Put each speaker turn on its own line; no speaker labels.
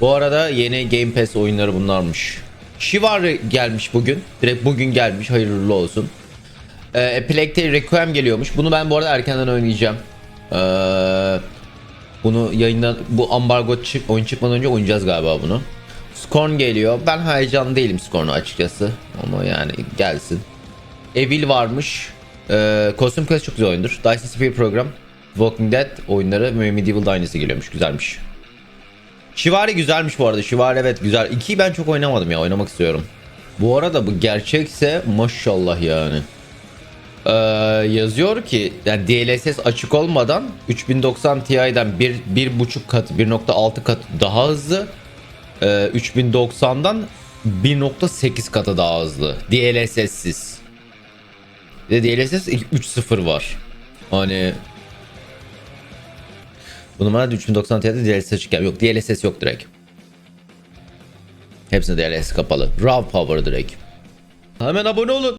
Bu arada yeni Game Pass oyunları bunlarmış. Shivari gelmiş bugün. Direkt bugün gelmiş. Hayırlı olsun. Ee, A Plague Tale Requiem geliyormuş. Bunu ben bu arada erkenden oynayacağım. Ee, bunu yayından bu ambargo çık, oyun çıkmadan önce oynayacağız galiba bunu. Scorn geliyor. Ben heyecanlı değilim Scorn'u açıkçası. Ama yani gelsin. Evil varmış. Ee, Costume Quest çok güzel oyundur. Dice Sphere Program. Walking Dead oyunları ve Medieval Dynasty geliyormuş. Güzelmiş. Shivari güzelmiş bu arada. Shivari evet güzel. 2'yi ben çok oynamadım ya. Oynamak istiyorum. Bu arada bu gerçekse maşallah yani. Ee, yazıyor ki yani DLSS açık olmadan 3090 Ti'den 1 1.5 kat 1.6 kat daha hızlı. Ee, 3090'dan 1.8 katı daha hızlı. DLSS'siz. De DLSS 3.0 var. Hani bu numarada 3090 Ti'de DLSS yani yok DLSS yok direkt. Hepsinde DLSS kapalı. RAW power direkt. Hemen abone olun.